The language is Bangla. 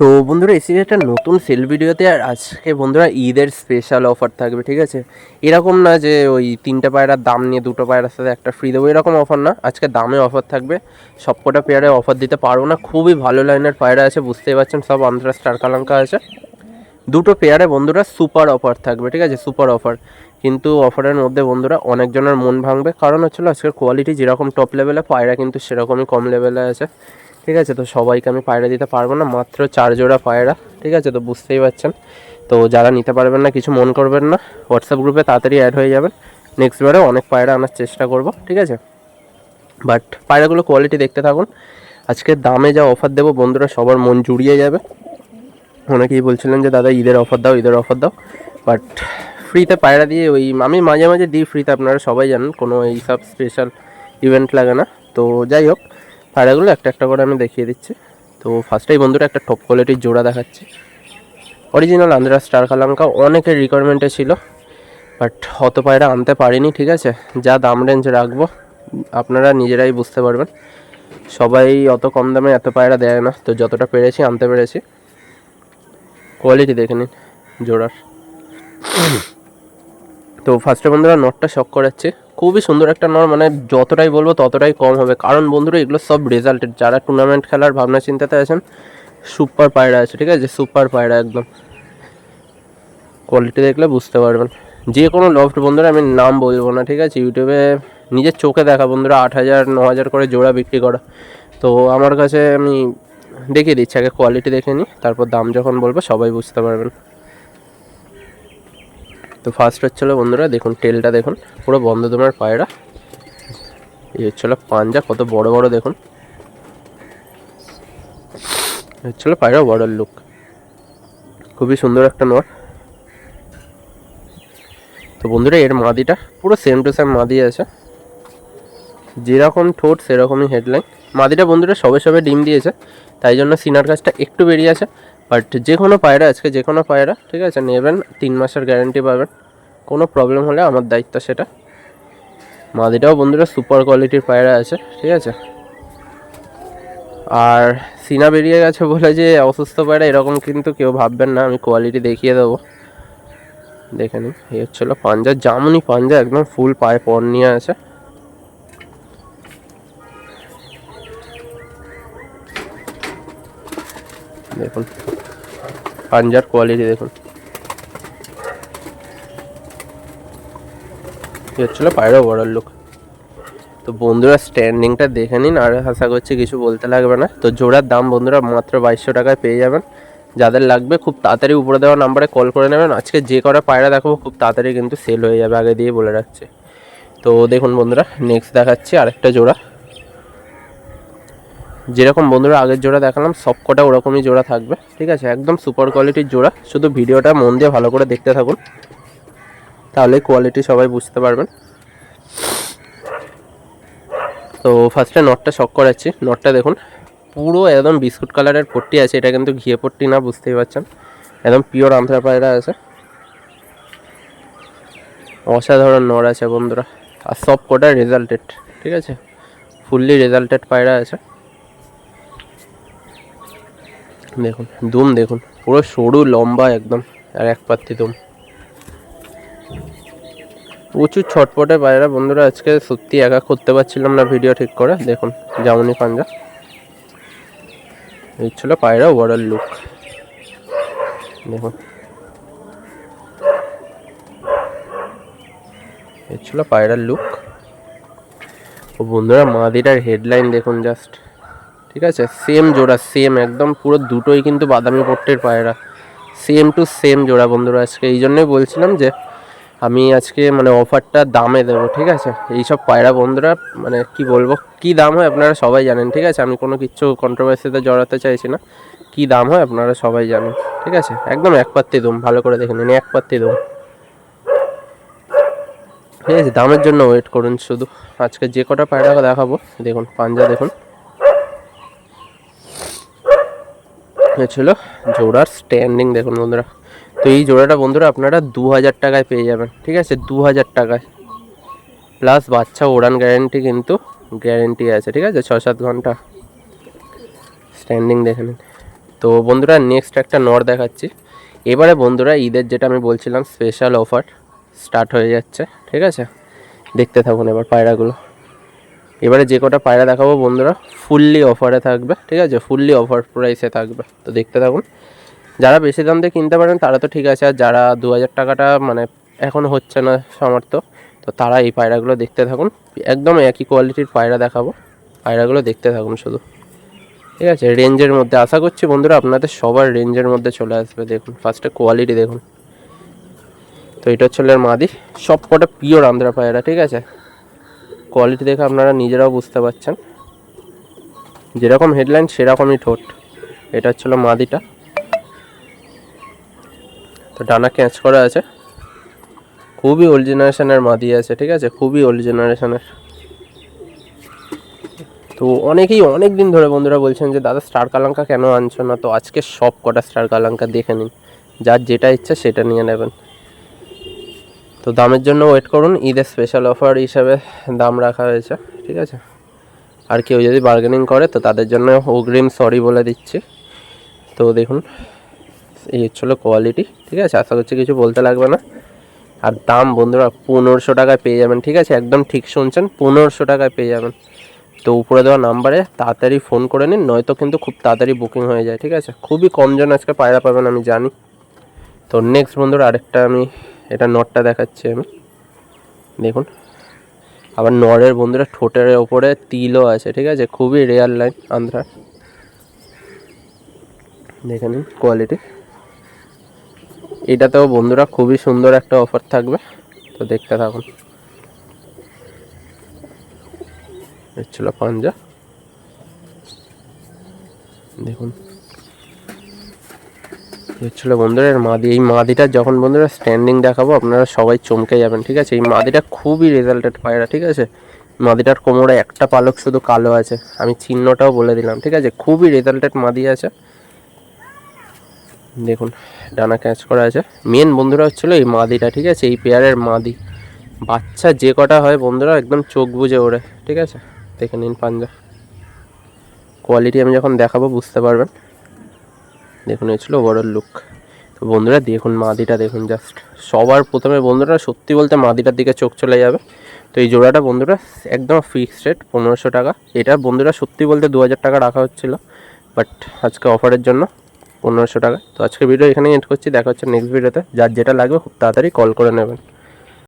তো বন্ধুরা এসি একটা নতুন সেল ভিডিওতে আর আজকে বন্ধুরা ঈদের স্পেশাল অফার থাকবে, ঠিক আছে? এরকম না যে ওই তিনটে পায়রার দাম নিয়ে দুটো পায়রার সাথে একটা ফ্রি দেবো, এরকম অফার না। আজকে দামে অফার থাকবে। সবকটা পেয়ারে অফার দিতে পারব না। খুবই ভালো লাইনের পায়রা আছে, বুঝতেই পারছেন, সব আন্ধ্রা স্টার কালাঙ্কা আছে। দুটো পেয়ারে বন্ধুরা সুপার অফার থাকবে, ঠিক আছে? সুপার অফার কিন্তু অফারের মধ্যে বন্ধুরা অনেকজনের মন ভাঙবে। কারণ হচ্ছিল আজকের কোয়ালিটি যেরকম টপ লেভেলে পায়রা কিন্তু সেরকমই কম লেভেলে আছে। ঠিক আছে? তো সবাইকে আমি পায়রা দিতে পারব না, মাত্র চার জোড়া পায়রা, ঠিক আছে? তো বুঝতেই পারছেন? তো যারা নিতে পারবেন না, কিছু মন করবেন না হোয়াটসঅ্যাপ গ্রুপে তাড়াতাড়ি অ্যাড হয়ে যাবেন। নেক্সট বারে অনেক পায়রা আনার চেষ্টা করব, ঠিক আছে? বাট পায়রাগুলো কোয়ালিটি দেখতে থাকুন। আজকে দামে যা অফার দেবো, বন্ধুরা, সবার মন জুড়িয়ে যাবে। অনেকেই বলছিলেন যে, দাদা, ঈদের অফার দাও, ঈদের অফার দাও। বাট ফ্রিতে পায়রা দিয়ে ওই, আমি মাঝে মাঝে দিই ফ্রিতে আপনারা সবাই জানেন, কোনো এইসব স্পেশাল ইভেন্ট লাগে না। তো যাই হোক পায়রাগুলো একটা একটা করে আমি দেখিয়ে দিচ্ছি। তো ফার্স্টেই বন্ধুরা একটা টপ কোয়ালিটির জোড়া দেখাচ্ছি। অরিজিনাল আন্দ্রা স্টার কালাঙ্কা অনেকের রিকোয়ারমেন্টে ছিল বাট অত পায়রা আনতে পারিনি, ঠিক আছে? যা দাম রেঞ্জ রাখব, আপনারা নিজেরাই বুঝতে পারবেন। সবাই অত কম দামে এত পায়রা দেয় না, তো যতটা পেরেছি আনতে পেরেছি। কোয়ালিটি দেখে নিন জোড়ার। তো ফার্স্টে বন্ধুরা নটটা শক করাচ্ছে। খুবই সুন্দর একটা নর মানে যতটাই বলব ততটাই কম হবে। কারণ বন্ধুরা, এগুলো সব রেজাল্টেড যারা টুর্নামেন্ট খেলার ভাবনা, চিন্তাতে আছেন সুপার পায়রা আছে, ঠিক আছে? সুপার পায়রা একদম। কোয়ালিটি দেখলে বুঝতে পারবেন। যে কোনো লফট বন্ধুরা, আমি নাম বলব না, ঠিক আছে? ইউটিউবে নিজের চোখে দেখা, বন্ধুরা, আট হাজার, ন হাজার করে জোড়া বিক্রি করা। তো আমার কাছে আমি দেখিয়ে দিচ্ছি, আগে কোয়ালিটি দেখে নিই, তারপর দাম যখন বলব সবাই বুঝতে পারবেন। তো ফার্স্ট হচ্ছিল বন্ধুরা, দেখুন টেলটা দেখুন, পুরো বন্ধ তোমার পায়রা। এই হচ্ছিল পাঞ্জা, কত বড় বড় দেখুন। হচ্ছিল পায়রা বড় লুক খুবই সুন্দর একটা নর। তো বন্ধুরা, এর মাদিটা পুরো সেম টু সেম মাদি আছে। যেরকম ঠোঁট, সেরকমই হেডলাইন মাদিটা বন্ধুরা সবে সবে ডিম দিয়েছে, তাই জন্য সিনার কাজটা একটু বেরিয়ে আছে। বাট যে কোনো পায়রা আজকে যে কোনো পায়রা ঠিক আছে, নেবেন, তিন মাসের গ্যারেন্টি পাবেন। কোনো প্রবলেম হলে আমার দায়িত্ব সেটা। মাদিটাও বন্ধুরা সুপার কোয়ালিটির পায়রা আছে, ঠিক আছে। আর সিনা বেরিয়ে গেছে বলে যে, অসুস্থ পায়রা এরকম কিন্তু কেউ ভাববেন না, আমি কোয়ালিটি দেখিয়ে দেবো। দেখে নিন, এই হচ্ছিল পাঞ্জা, জামুনি পাঞ্জা, একদম ফুল পায়ে পর নিয়ে আছে। দেখুন। পাঞ্জার কোয়ালিটি দেখুন। হচ্ছিল পায়রা বড় লুক তো বন্ধুরা স্ট্যান্ডিংটা দেখে নিন, আর আশা করছি কিছু বলতে লাগবে না। তো জোড়ার দাম বন্ধুরা মাত্র বাইশশো টাকায় পেয়ে যাবেন। যাদের লাগবে খুব তাড়াতাড়ি উপরে দেওয়া নাম্বারে কল করে নেবেন। আজকে যে কটা পায়রা দেখাবো, খুব তাড়াতাড়ি কিন্তু সেল হয়ে যাবে, আগে দিয়ে বলে রাখছে। তো দেখুন বন্ধুরা নেক্সট দেখাচ্ছি আরেকটা জোড়া। যেরকম বন্ধুরা আগের জোড়া দেখালাম, সব কটা ওরকমই জোড়া থাকবে, ঠিক আছে? একদম সুপার কোয়ালিটির জোড়া। শুধু ভিডিওটা মন দিয়ে ভালো করে দেখতে থাকুন। তাহলে কোয়ালিটি সবাই বুঝতে পারবেন। তো ফার্স্টে নটটা শক করাচ্ছি। নটটা দেখুন, পুরো একদম বিস্কুট কালারের পট্টি আছে। এটা কিন্তু ঘিয়ে পট্টি না, বুঝতেই পারছেন? একদম পিওর আন্ধ্রা পায়রা আছে। অসাধারণ নর আছে বন্ধুরা। আর সব কটা রেজাল্টেড ঠিক আছে? ফুললি রেজাল্টেড পায়রা আছে। দেখুন, দুম দেখুন, পুরো সরু, লম্বা একদম, আর এক পাত্তি দুম। প্রচুর ছটপটে পায়রা। বন্ধুরা, আজকে সত্যি একা করতে পারছিলাম না ভিডিও ঠিক করে। দেখুন, জামুনি পাঞ্জা। এই ছিল পায়রা ওভারঅল লুক দেখুন। এই ছিল পায়রার লুক ও বন্ধুরা মাদিটার হেডলাইন দেখুন জাস্ট ঠিক আছে? সেম জোড়া সেম একদম পুরো দুটোই কিন্তু বাদামি পট্টের পায়রা। সেম টু সেম জোড়া বন্ধুরা আজকে। এই জন্যই বলছিলাম যে, আমি আজকে মানে অফারটা দামে দেবো, ঠিক আছে? এইসব পায়রা বন্ধুরা মানে কি বলব, কি দাম হয় আপনারা সবাই জানেন, ঠিক আছে? আমি কোনো কিছু কন্ট্রোভার্সিতে জড়াতে চাইছি না। কি দাম হয় আপনারা সবাই জানেন, ঠিক আছে? একদম এক পাত্তি দুম, ভালো করে দেখে নিন, এক পাত্তি দুম। ঠিক আছে? দামের জন্য ওয়েট করুন শুধু। আজকে যে কটা পায়রা দেখাবো, দেখুন, পাঞ্জা দেখুন। এ ছিল জোড়ার স্ট্যান্ডিং দেখুন বন্ধুরা। তো এই জোড়াটা বন্ধুরা আপনারা দু হাজার টাকায় পেয়ে যাবেন, ঠিক আছে? দু হাজার টাকায়। প্লাস বাচ্চা ওড়ান গ্যারেন্টি কিন্তু গ্যারেন্টি আছে, ঠিক আছে? ছ সাত ঘণ্টা স্ট্যান্ডিং দেখে নিন। তো বন্ধুরা নেক্সট একটা নর দেখাচ্ছি। এবারে বন্ধুরা ঈদের যেটা আমি বলছিলাম স্পেশাল অফার স্টার্ট হয়ে যাচ্ছে, ঠিক আছে? দেখতে থাকুন এবার পায়রাগুলো। এবারে যে কটা পায়রা দেখাবো বন্ধুরা ফুললি অফারে থাকবে, ঠিক আছে? ফুললি অফার প্রাইসে থাকবে। তো দেখতে থাকুন। যারা বেশি দাম দিয়ে কিনতে পারেন, তারা তো ঠিক আছে। আর যারা দু হাজার টাকাটা মানে এখন হচ্ছে না সামর্থ্য, তো তারা এই পায়রাগুলো দেখতে থাকুন। একদম একই কোয়ালিটির পায়রা দেখাবো। পায়রাগুলো দেখতে থাকুন শুধু। ঠিক আছে? রেঞ্জের মধ্যে আশা করছি বন্ধুরা, আপনাদের সবার রেঞ্জের মধ্যে চলে আসবে। দেখুন ফার্স্টে কোয়ালিটি দেখুন। তো এটা হচ্ছে মাদি। সব কটা পিওর আন্ধ্রা পায়রা, ঠিক আছে? কোয়ালিটি দেখে আপনারা নিজেরাও বুঝতে পারছেন। যেরকম হেডলাইন সেরকমই ঠোঁট। এটা হচ্ছিল মাদিটা। তো ডানা ক্যাচ করা আছে। খুবই ওল্ড জেনারেশনের মাদি আছে, ঠিক আছে? খুবই ওল্ড জেনারেশনের তো অনেকেই অনেক দিন ধরে বন্ধুরা বলছেন যে, দাদা স্টার কালাঙ্কা কেন আনছো না? তো আজকে সব কটা স্টার কালাঙ্কা দেখে নিন। যার যেটা ইচ্ছা সেটা নিয়ে নেবেন। তো দামের জন্য ওয়েট করুন, ঈদের স্পেশাল অফার হিসাবে দাম রাখা হয়েছে, ঠিক আছে? আর কেউ যদি বার্গেনিং করে, তো তাদের জন্য অগ্রিম সরি বলে দিচ্ছি। তো দেখুন, এই হচ্ছিল কোয়ালিটি ঠিক আছে? আশা করছি কিছু বলতে লাগবে না। আর দাম বন্ধুরা, পনেরোশো টাকায় পেয়ে যাবেন, ঠিক আছে? একদম ঠিক শুনছেন, পনেরোশো টাকায় পেয়ে যাবেন। তো উপরে দেওয়া নাম্বারে তাড়াতাড়ি ফোন করে নিন, নয়তো কিন্তু খুব তাড়াতাড়ি বুকিং হয়ে যায়, ঠিক আছে? খুবই কমজন আজকে পায়রা পাবেন, আমি জানি। তো নেক্সট বন্ধুরা, আরেকটা আমি এটা নটটা দেখাচ্ছি আমি। দেখুন। আবার নরের বন্ধুরা ঠোঁটের ওপরে তিলও আছে, ঠিক আছে? খুবই রেয়ার লাইন আন্ধ্রার দেখে নিন কোয়ালিটি। এটাতেও বন্ধুরা খুবই সুন্দর একটা অফার থাকবে। তো দেখতে থাকুন। ছিল পাঞ্জা। দেখুন। এর ছিল বন্ধুরা এর মাদি এই মাদিটা যখন বন্ধুরা স্ট্যান্ডিং দেখাবো, আপনারা সবাই চমকে যাবেন, ঠিক আছে? এই মাদিটা খুবই রেজাল্টেড পায়রা, ঠিক আছে? মাদিটার কোমরে একটা পালক শুধু কালো আছে, আমি চিহ্নটাও বলে দিলাম, ঠিক আছে? খুবই রেজাল্টেড মাদি আছে। দেখুন, ডানা ক্যাচ করা আছে। মেন বন্ধুরা হচ্ছিল এই মাদিটা, ঠিক আছে? এই পেয়ারের মাদি। বাচ্চা যে কটা হয় বন্ধুরা, একদম চোখ বুঝে ওড়ে, ঠিক আছে? দেখে নিন পাঞ্জা। কোয়ালিটি আমি যখন দেখাবো, বুঝতে পারবেন। দেখুন, এই ছিল ওভারঅল লুক তো বন্ধুরা, দেখুন মাদিটা, দেখুন জাস্ট সবার প্রথমে বন্ধুরা, সত্যি বলতে মাদিটার দিকে চোখ চলে যাবে। তো এই জোড়াটা বন্ধুরা, একদম ফিক্সড রেট পনেরোশো টাকা। এটা বন্ধুরা, সত্যি বলতে দু হাজার টাকা রাখা হচ্ছিল বাট আজকে অফারের জন্য পনেরোশো টাকা। তো আজকে ভিডিও এখানেই এন্ড করছি, দেখা হচ্ছে নেক্সট ভিডিওতে যার যেটা লাগবে, খুব তাড়াতাড়ি কল করে নেবেন।